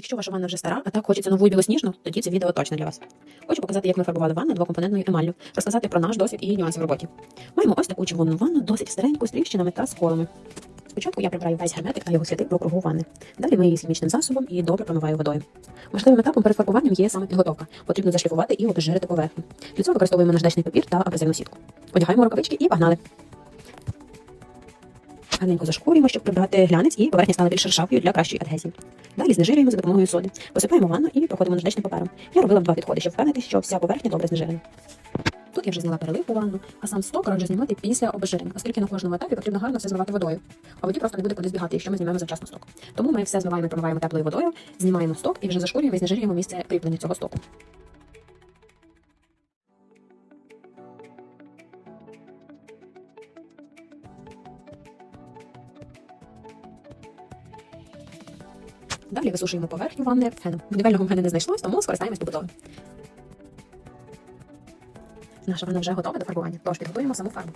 Якщо ваша ванна вже стара, а так хочеться нову і білосніжну, тоді це відео точно для вас. Хочу показати, як ми фарбували ванну двокомпонентною емаллю, розказати про наш досвід і нюанси в роботі. Маємо ось таку червону ванну, досить стареньку, з тріщинами та сколами. Спочатку я прибираю весь герметик та його сліди по кругу ванни. Далі мию її хімічним засобом і добре промиваю водою. Важливим етапом перед фарбуванням є саме підготовка. Потрібно зашліфувати і обезжирити поверхню. Для цього використовуємо наждачний папір та абразивну сітку. Одягаємо рукавички і погнали. Гарненько зашкурюємо, щоб прибрати глянець і поверхня стала більш шершавою для кращої адгезії. Далі знежирюємо за допомогою соди. Посипаємо ванну і проходимо наждачним папером. Я робила два підходи, щоб впевнитися, що вся поверхня добре знежирена. Тут я вже зняла перелив у ванну, а сам сток раджу знімати після обезжирення, оскільки на кожному етапі потрібно гарно все змивати водою. А воді просто не буде куди збігати, якщо ми знімаємо завчасно сток. Тому ми все змиваємо промиваємо теплою водою, знімаємо сток і вже зашкурюємо і знежирюємо місце кріплення цього стоку. Далі висушуємо поверхню ванни феном. Будівельного мене не знайшлось, тому скористаємось побутовим. Наша ванна вже готова до фарбування, тож підготуємо саму фарбу.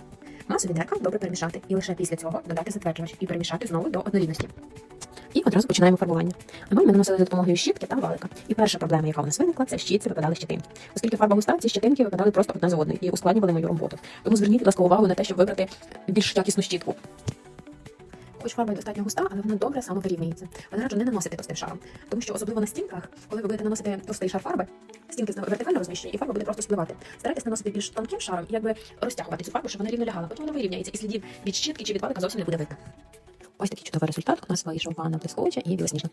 Масу відерка добре перемішати і лише після цього додати затверджувач і перемішати знову до однорідності. І одразу починаємо фарбування. Емаль ми наносили за допомогою щітки та валика. І перша проблема, яка у нас виникла, це щітці випадали щетинки. Оскільки фарба густа, ці щетинки випадали просто одна за одною і ускладнювали мою роботу. Тому зверніть, будь ласка, увагу на те, щоб вибрати більш якісну щітку. Хоч фарба й достатньо густа, але вона добре самовирівнюється. Але раджу не наносити товстим шаром, тому що особливо на стінках, коли ви будете наносити товстий шар фарби, стінки вертикально розміщені, і фарба буде просто спливати. Старайтесь наносити більш тонким шаром і якби розтягувати цю фарбу, щоб вона рівно лягала. Потім вона вирівняється і слідів від щітки чи від палика зовсім не буде видно. Ось такий чудовий результат. У нас вийшов ванна блискуча і білосніжна.